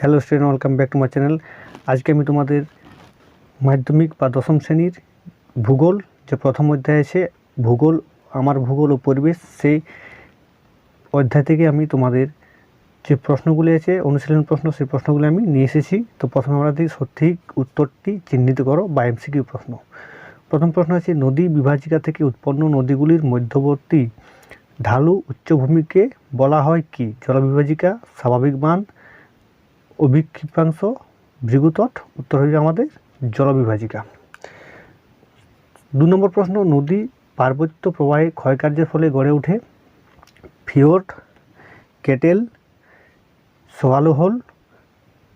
Hello student, welcome back to my channel. আজকে আমি তোমাদের মাধ্যমিক বা দশম শ্রেণির ভূগোল, যে প্রথম অধ্যায় আছে, ভূগোল, আমার ভূগোল ও পরিবেশ, সেই অধ্যায় থেকে আমি তোমাদের যে প্রশ্নগুলি আছে, অনুশীলন প্রশ্ন, সেই প্রশ্নগুলি আমি নিয়ে এসেছি। তো প্রথমে আমরা দেখি সঠিক উত্তরটি চিহ্নিত করো বা এমসিকিউ প্রশ্ন। প্রথম প্রশ্ন আছে, নদী বিভাজিকা থেকে উৎপন্ন নদীগুলির মধ্যবর্তী ঢালু উচ্চভূমিকে বলা হয় কি? জলবিভাজিকা, স্বাভাবিক বাঁধ অভিক্ষিপ্তাংশ, ভৃগুতট উত্তর হয়ে যাবে আমাদের জলবিভাজিকা। দু নম্বর প্রশ্ন, নদী পার্বত্য প্রবাহে ক্ষয়কার্যের ফলে গড়ে ওঠে ফিওর্ড কেটেল, সোয়ালোহল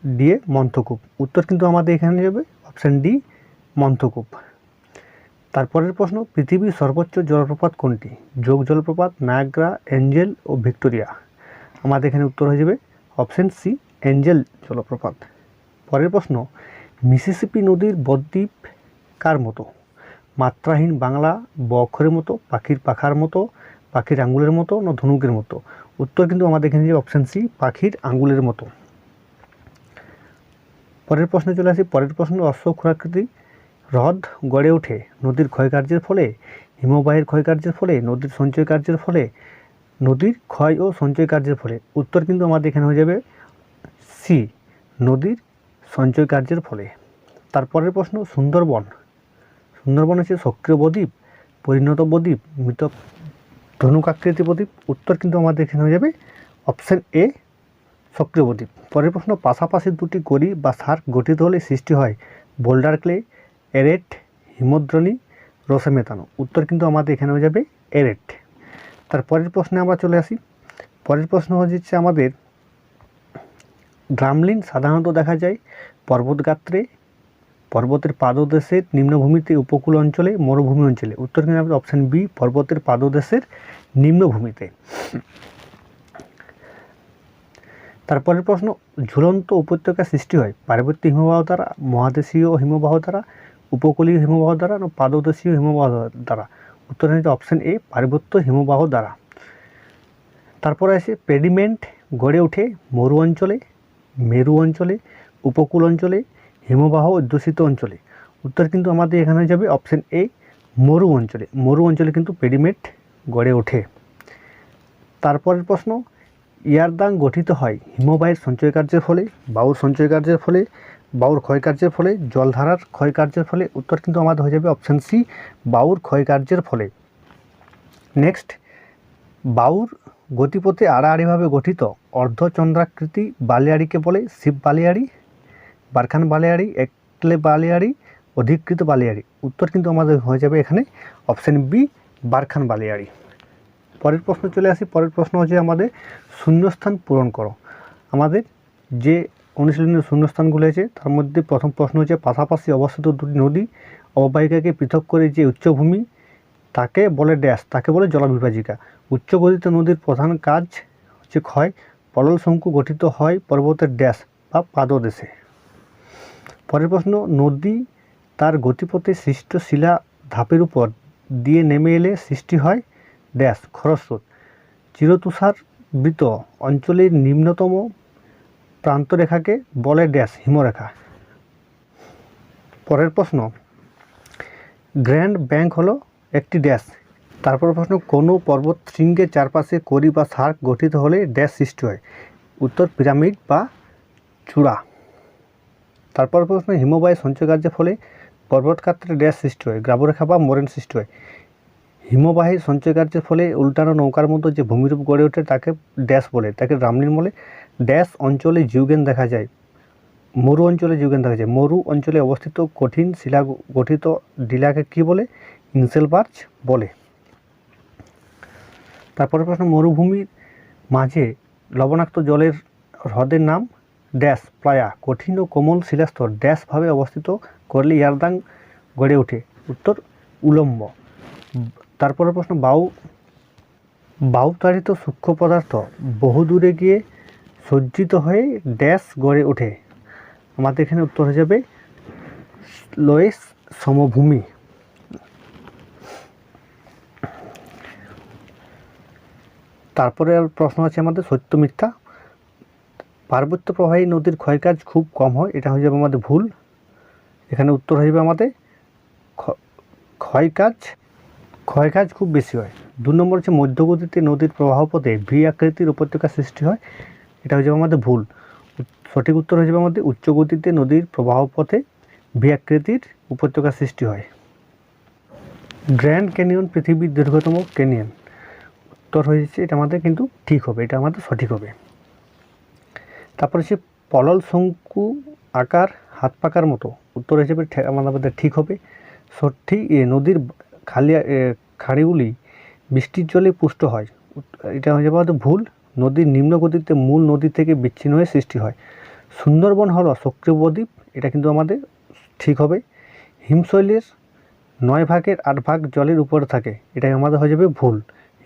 দিয়ে মন্থকূপ। উত্তর কিন্তু আমাদের এখানে যাবে, অপশান ডি, মন্থকূপ। তারপরের প্রশ্ন, পৃথিবীর সর্বোচ্চ জলপ্রপাত কোনটি? যোগ জলপ্রপাত, নায়াগ্রা, এঞ্জেল ও ভিক্টোরিয়া। আমাদের এখানে উত্তর হয়ে যাবে, অপশান সি এঞ্জেল জলপ্রপাত। পরের প্রশ্ন, মিসিসিপি নদীর বদ্বীপ কার মতো? মাত্রাহীন বাংলা ব অক্ষরের মতো, পাখির পাখার মতো, পাখির আঙ্গুলের মতো না ধনুকের মতো? উত্তর কিন্তু আমাদের এখানে অপশান সি পাখির আঙ্গুলের মতো। পরের প্রশ্নে চলে আসি, পরের প্রশ্ন অশ্বক্ষুরাকৃতি হ্রদ গড়ে ওঠে নদীর ক্ষয়কার্যের ফলে, হিমবাহের ক্ষয়কার্যের ফলে, নদীর সঞ্চয় কার্যের ফলে, নদীর ক্ষয় ও সঞ্চয় কার্যের ফলে? উত্তর কিন্তু আমাদের এখানে হয়ে যাবে সি, নদীর সঞ্চয় কার্যের ফলে। তারপরের প্রশ্ন, সুন্দরবন। সুন্দরবন হচ্ছে সক্রিয় বদ্বীপ, পরিণত বদ্বীপ মৃত ধনুকাকৃতি বদ্বীপ। উত্তর কিন্তু আমাদের এখানে হয়ে যাবে অপশান এ, সক্রিয় বদ্বীপ। পরের প্রশ্ন, পাশাপাশি দুটি গড়ি বা সার্ক গঠিত হলে সৃষ্টি হয় বোল্ডার ক্লে, এরেট, হিমদ্রণী রসে মেতানো উত্তর কিন্তু আমাদের এখানে হয়ে যাবে এরেট। তার পরের প্রশ্নে আমরা চলে আসি। পরের প্রশ্ন হচ্ছে আমাদের ড্রামলিন সাধারণত দেখা যায় পর্বতগাত্রে, পর্বতের পাদদেশের নিম্নভূমিতে উপকূল অঞ্চলে, মরুভূমি অঞ্চলে। উত্তর কিন্তু অপশান বি পর্বতের পাদদেশের নিম্নভূমিতে। তারপরের প্রশ্ন, ঝুলন্ত উপত্যকা সৃষ্টি হয় পার্বত্য হিমবাহ দ্বারা, মহাদেশীয় হিমবাহ দ্বারা, উপকূলীয় হিমবাহ দ্বারা, না পাদদেশীয় হিমবাহ দ্বারা? উত্তর হচ্ছে অপশান এ পার্বত্য হিমবাহ দ্বারা। তারপরে আসে, পেডিমেন্ট গড়ে ওঠে মরু অঞ্চলে মেরু অঞ্চলে, উপকূল অঞ্চলে, হিমবাহ অধ্যুষিত অঞ্চলে। উত্তর কিন্তু আমাদের এখানে হয়ে যাবে অপশান এ মরু অঞ্চলে। মরু অঞ্চলে কিন্তু পেডিমেন্ট গড়ে ওঠে। তারপরের প্রশ্ন, ইয়ারদাং গঠিত হয় হিমবাহের সঞ্চয় কার্যের ফলে, বাউর সঞ্চয় কার্যের ফলে বায়ুর ক্ষয়কার্যের ফলে, জলধারার ক্ষয়কার্যের ফলে। উত্তর কিন্তু আমাদের হয়ে যাবে অপশান সি বায়ুর ক্ষয়কার্যের ফলে। নেক্সট বায়ুর গতিপথে আড়াআড়িভাবে গঠিত অর্ধচন্দ্রাকৃতি বালিয়াড়িকে বলে শিব বালিয়াড়ি, বারখান বালিয়াড়ি, একলে বালিয়াড়ি, অধিকৃত বালিয়াড়ি। উত্তর কিন্তু আমাদের হয়ে যাবে এখানে অপশান বি বারখান বালিয়াড়ি। পরের প্রশ্ন চলে আসি। পরের প্রশ্ন হচ্ছে আমাদের শূন্যস্থান পূরণ করো। আমাদের যে অনুশীলনের শূন্যস্থানগুলো আছে, তার মধ্যে প্রথম প্রশ্ন হচ্ছে পাশাপাশি অবস্থিত দুটি নদী অববাহিকাকে পৃথক করে যে উচ্চভূমি তাকে বলে ড্যাশ, তাকে বলে জলবিভাজিকা উচ্চগতিত নদীর প্রধান কাজ হচ্ছে ক্ষয়, পলল শঙ্কু গঠিত হয় পর্বতের ড্যাশ বা পাদদেশে। পরের প্রশ্ন, নদী তার গতিপথে সৃষ্ট শিলা ধাপের উপর দিয়ে নেমে এলে সৃষ্টি হয় ড্যাশ, খরস্রোত। চিরতুষারবৃত অঞ্চলের নিম্নতম প্রান্তরেখাকে বলে ড্যাশ, হিমরেখা। পরের প্রশ্ন, গ্র্যান্ড ব্যাংক হলো একটি ড্যাশ। তারপর প্রশ্ন, কোনো পর্বত শৃঙ্গের চারপাশে করি বা সার্ক গঠিত হলে ড্যাশ সৃষ্টি হয়? উত্তর, পিরামিড বা চূড়া। তারপর প্রশ্ন, হিমবাহের সঞ্চয়কার্যের ফলে পর্বতকাত্রে ড্যাশ সৃষ্টি হয়, গ্রাবরেখা বা মরেন সৃষ্টি হয়। হিমবাহের সঞ্চয়কার্যের ফলে উল্টানো নৌকার মতো যে ভূমিরূপ গড়ে ওঠে, তাকে ড্যাশ বলে, তাকে রামলিন বলে। ড্যাশ অঞ্চলে জিউগেন দেখা যায়, মরু অঞ্চলে জিউগেন দেখা যায়। মরু অঞ্চলে অবস্থিত কঠিন শিলা গঠিত ডিলাকে কী বলে? ইনসেলবার্চ বলে। তারপরে প্রশ্ন, মরুভূমির মাঝে লবণাক্ত জলের হ্রদের নাম ড্যাশ প্লায়া। কঠিন ও কোমল শিলাস্তর ড্যাশভাবে অবস্থিত করলে ইয়ারদাং গড়ে ওঠে। উত্তর, উলম্ব। তারপরে প্রশ্ন, বাউ বায়ুতাড়িত সূক্ষ্ম পদার্থ বহু দূরে গিয়ে সজ্জিত হয়ে ড্যাশ গড়ে ওঠে। আমাদের এখানে উত্তর হয়ে যাবে, লোয়েস সমভূমি। তারপরে প্রশ্ন আছে আমাদের সত্য মিথ্যা। পার্বত্য প্রবাহী নদীর ক্ষয়কাজ খুব কম হয়, এটা হয়ে যাবে আমাদের ভুল। এখানে উত্তর হয়ে যাবে আমাদের ক্ষ- ক্ষয়কাজ ক্ষয়কাজ খুব বেশি হয়। দু নম্বর হচ্ছে মধ্যগতিতে নদীর প্রবাহ পথে ভি আকৃতির উপত্যকা সৃষ্টি হয়, এটা হয়ে যাবে আমাদের ভুল। সঠিক উত্তর হয়ে যাবে আমাদের উচ্চ গতিতে নদীর প্রবাহ পথে ভি আকৃতির উপত্যকা সৃষ্টি হয়। গ্র্যান্ড ক্যানিয়ন পৃথিবীর দীর্ঘতম ক্যানিয়ন। উত্তর হয়েছে এটা আমাদের কিন্তু ঠিক হবে, এটা আমাদের সঠিক হবে। তারপর হচ্ছে পলল শঙ্কু আকার হাত পাকার মতো, উত্তর হিসেবে আমাদের ঠিক হবে। সঠিক নদীর খালি খাড়িগুলি বৃষ্টির জলে পুষ্ট হয়। এটা হয়ে যাবে আমাদের ভুল। নদীর নিম্ন গতিতে মূল নদী থেকে বিচ্ছিন্ন হয়ে সৃষ্টি হয়। সুন্দরবন হল সক্রিয় বদ্বীপ এটা কিন্তু আমাদের ঠিক হবে। হিমশৈলের নয় ভাগের আট ভাগ জলের উপরে থাকে, এটাই আমাদের হয়ে যাবে ভুল।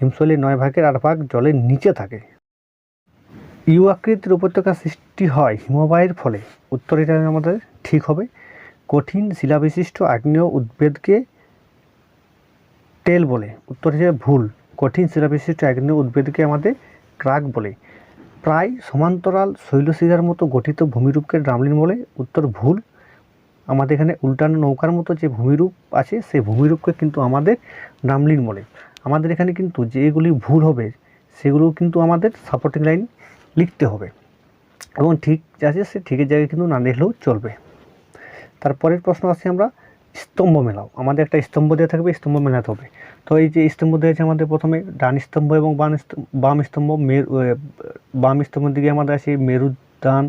হিমশৈলের নয় ভাগের আট ভাগ জলের নিচে থাকে। ইউ আকৃতির উপত্যকা সৃষ্টি হয় হিমবাহের ফলে। উত্তর এটা আমাদের ঠিক হবে। কঠিন শিলাবিশিষ্ট আগ্নেয় উদ্ভিদকে টেল বলে। উত্তর হিসেবে ভুল। কঠিন শিলাবিশিষ্ট আগ্নেয় উদ্ভিদকে আমাদের ক্রাক বলে। প্রায় সমান্তরাল শৈলশিরার মতো গঠিত ভূমিরূপকে ড্রামলিন বলে। উত্তর ভুল। আমাদের এখানে উল্টানো নৌকার মতো যে ভূমিরূপ আছে, সেই ভূমিরূপকে কিন্তু আমাদের ড্রামলিন বলে। আমাদের এখানে কিন্তু যেগুলি ভুল হবে সেগুলো কিন্তু আমাদের সাপোর্টিং লাইন লিখতে হবে। এবং ঠিক আছে, সে ঠিকের জায়গায় কিন্তু না লিখলেও চলবে। তারপরের প্রশ্ন আছে আমরা, স্তম্ভ মেলাও। আমাদের একটা স্তম্ভ দেওয়া থাকবে, স্তম্ভ মেলাতে হবে। তো এই যে স্তম্ভ দেওয়া আছে আমাদের প্রথমে, ডান স্তম্ভ এবং বাম বাম স্তম্ভ, মেরু বাম স্তম্ভের দিকে আমাদের আছে মেরুদান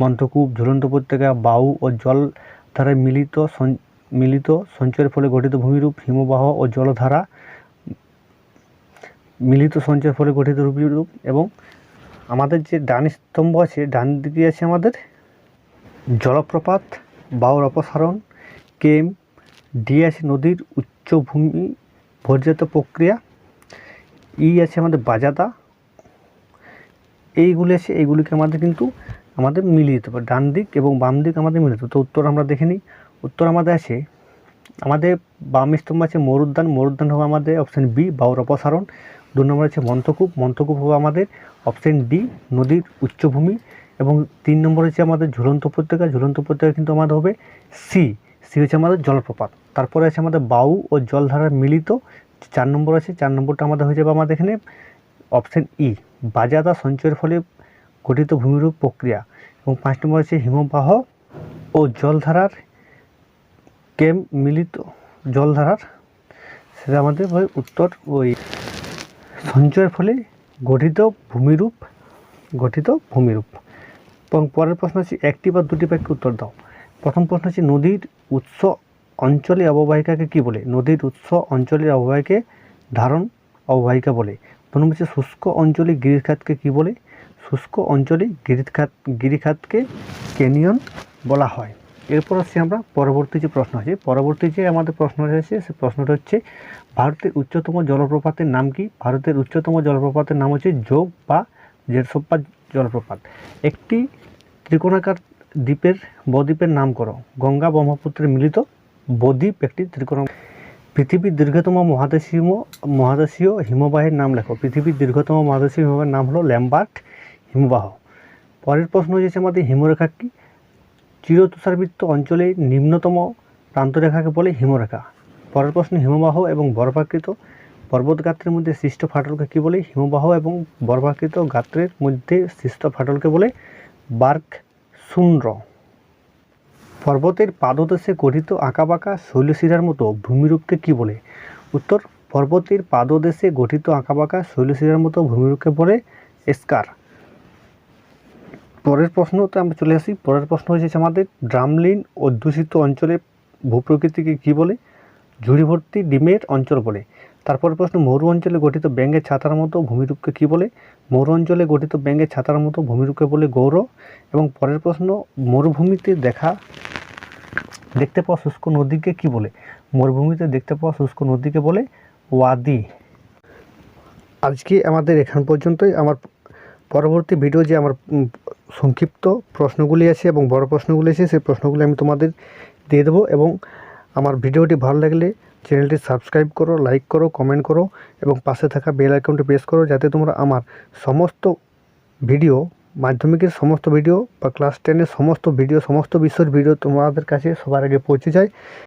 মন্থকূপ ঝুলন্ত উপত্যকা বাউ ও জল ধারায় মিলিত মিলিত সঞ্চয়ের ফলে গঠিত ভূমিরূপ হিমবাহ ও জলধারা মিলিত সঞ্চয়ের ফলে গঠিত রূপ এবং আমাদের যে ডান স্তম্ভ আছে, ডান দিকে আছে আমাদের জলপ্রপাত, বাউর অপসারণ, কেম, ডি আছে নদীর উচ্চভূমি ভর্জাত প্রক্রিয়া, ই আছে আমাদের বাজাদা এইগুলি আছে, এইগুলিকে আমাদের কিন্তু আমাদের মিলিয়ে দিতে হবে ডান দিক এবং বাম দিক আমাদের মিলিয়ে তো উত্তর আমরা দেখে নিই। উত্তর আমাদের আছে, আমাদের বাম স্তম্ভ আছে মরুদ্যান। মরুদ্যান হবে আমাদের অপশান বি বাউর অপসারণ। দু নম্বর আছে মন্থকূপ মন্থকূপ হবে আমাদের অপশান ডি নদীর উচ্চভূমি। এবং তিন নম্বর হচ্ছে আমাদের ঝুলন্ত উপত্যকা। ঝুলন্ত উপত্যকা কিন্তু আমাদের হবে সি সি হচ্ছে আমাদের জলপ্রপাত। তারপরে আছে আমাদের বাউ ও জলধারার মিলিত। চার নম্বর আছে, চার নম্বরটা আমাদের হয়ে যাবে আমাদের এখানে অপশান ই বাজাদা সঞ্চয়ের ফলে গঠিত ভূমিরূপ প্রক্রিয়া। এবং পাঁচ নম্বর আছে হিমবাহ ও জলধারার কেম মিলিত জলধারার সেটা আমাদের উত্তর ওই সঞ্চয়ের ফলে গঠিত ভূমিরূপ গঠিত ভূমিরূপ। এবং পরের প্রশ্ন হচ্ছে, একটি বা দুটি বাক্যে উত্তর দাও। প্রথম প্রশ্ন হচ্ছে, নদীর উৎস অঞ্চলে অববাহিকাকে কি বলে? নদীর উৎস অঞ্চলের অববাহিকে ধারণ অববাহিকা বলে। নম্বর হচ্ছে, শুষ্ক অঞ্চলে গিরিখাতকে কি বলে? শুষ্ক অঞ্চলে গিরিখাত, গিরিখাতকে ক্যানিয়ন বলা হয়। এরপর আসছি আমরা পরবর্তী যে প্রশ্ন আছে। পরবর্তী যে আমাদের প্রশ্ন আছে সে প্রশ্নটা হচ্ছে, ভারতের উচ্চতম জলপ্রপাতের নাম কি? ভারতের উচ্চতম জলপ্রপাতের নাম হচ্ছে যোগ বা জেরসোপ্পা জলপ্রপাত। একটি ত্রিকোণাকার দ্বীপের বদ্বীপের নাম করো। গঙ্গা ব্রহ্মপুত্রের মিলিত বদ্বীপ একটি ত্রিকোণ পৃথিবীর দীর্ঘতম মহাদেশীয় মহাদেশীয় হিমবাহের নাম লেখো। পৃথিবীর দীর্ঘতম মহাদেশীয় হিমবাহের নাম হলো ল্যাম্বার্ট হিমবাহ। পরের প্রশ্ন হচ্ছে আমাদের হিমরেখা কি? চিরতুষারবৃত্ত অঞ্চলে নিম্নতম প্রান্তরেখাকে বলে হিমরেখা। পরের প্রশ্ন হিমবাহ এবং বরফাকৃত পর্বত গাত্রের মধ্যে সৃষ্ট ফাটলকে কী বলে? হিমবাহ এবং বরফাকৃত গাত্রের মধ্যে সৃষ্ট ফাটলকে বলে বার্ক শূন্র পর্বতের পাদদেশে গঠিত আঁকাবাঁকা শৈলশিরার মতো ভূমিরূপকে কী বলে? উত্তর, পর্বতের পাদদেশে গঠিত আঁকাবাঁকা শৈলশিরার মতো ভূমিরূপকে বলে এস্কার পরের প্রশ্নতে আমরা চলে আসি। পরের প্রশ্ন হচ্ছে আমাদের ড্রামলিন অধ্যুষিত অঞ্চলে ভূপ্রকৃতিকে কী বলে? ঝুড়িভর্তি ডিমের অঞ্চল বলে। তারপর প্রশ্ন, মরু অঞ্চলে গঠিত ব্যাঙ্গের ছাতার মতো ভূমিরূপকে কী বলে? মরু অঞ্চলে গঠিত ব্যাঙ্গের ছাতার মতো ভূমিরূপকে বলে গৌর। এবং পরের প্রশ্ন, মরুভূমিতে দেখা দেখতে পাওয়া শুষ্ক নদীকে কী বলে? মরুভূমিতে দেখতে পাওয়া শুষ্ক নদীকে বলে ওয়াদি। আজকে আমাদের এখান পর্যন্তই। আমার পরবর্তী ভিডিও যে আমার সংক্ষিপ্ত প্রশ্নগুলি আছে এবং বড় প্রশ্নগুলি আছে, সেই প্রশ্নগুলি আমি তোমাদের দিয়ে দেবো এবং আমার ভিডিওটি ভালো লাগলে চ্যানেলটি সাবস্ক্রাইব করো লাইক করো কমেন্ট করো এবং পাশে থাকা বেল আইকনটি প্রেস করো যাতে তোমরা আমার সমস্ত ভিডিও মাধ্যমিকের সমস্ত ভিডিও বা ক্লাস টেনের সমস্ত ভিডিও সমস্ত বিষয়ের ভিডিও তোমাদের কাছে সবার আগে পৌঁছে যায়।